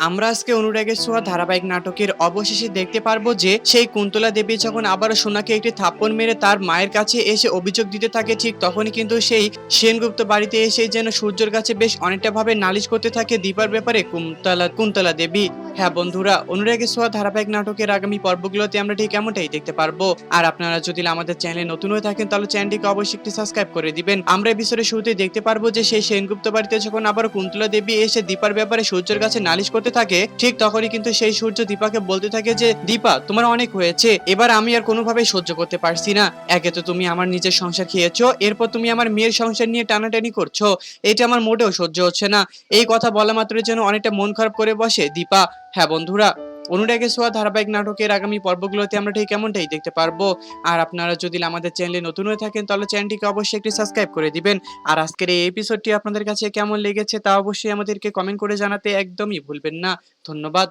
আমরা আজকে অনুরাগের ছোঁয়া ধারাবাহিক নাটকের অবশেষে দেখতে পারব যে সেই কুন্তলা দেবী যখন আবারও সোনাকে একটি থাপ্পন মেরে তার মায়ের কাছে এসে অভিযোগ দিতে থাকে, ঠিক তখনই কিন্তু সেই সেনগুপ্ত বাড়িতে এসে যেন সূর্যের কাছে বেশ অনেকটা ভাবে নালিশ করতে থাকে দীপার ব্যাপারে কুন্তলা কুন্তলা দেবী। হ্যাঁ বন্ধুরা অনুরাগের ছোঁয়া ধারাবাহিক নাটকের আগামী পর্বগুলোতে আমরা ঠিক এমনটাই দেখতে পারব। আর আপনারা যদি আমাদের চ্যানেলে নতুন হয়ে থাকেন, তাহলে চ্যানেলটিকে অবশ্যই একটি সাবস্ক্রাইব করে দিবেন। আমরা এপিসোডের শুরুতে দেখতে পারব যে সেই সেনগুপ্ত বাড়িতে যখন আবার কুন্তলা দেবী এসে দীপার ব্যাপারে সূর্যের কাছে নালিশ করতে থাকে, ঠিক তখনই কিন্তু সেই সূর্য দীপাকে বলতে থাকে যে, দীপা, তোমার অনেক হয়েছে, এবার আমি আর কোনোভাবেই সহ্য করতে পারছি না। একে তো তুমি আমার নিজের সংসার খেয়েছো, এরপর তুমি আমার মেয়ের সংসার নিয়ে টানাটানি করছ। এটা আমার মোটেও সহ্য হচ্ছে না। এই কথা বলা মাত্রই যেন অনেকটা মন খারাপ করে বসে। দীপা হ্যাঁ বন্ধুরা অনুরাগে সোয়া ধারাবাহিক নাটকের আগামী পর্বগুলোতে আমরা ঠিক এমনটাই দেখতে পারব। আর আপনারা যদি আমাদের চ্যানেলে নতুন হয়ে থাকেন, তাহলে চ্যানেলটিকে অবশ্যই একটি সাবস্ক্রাইব করে দিবেন। আর আজকের এই এপিসোডটি আপনাদের কাছে কেমন লেগেছে, তা অবশ্যই আমাদেরকে কমেন্ট করে জানাতে একদমই ভুলবেন না। ধন্যবাদ।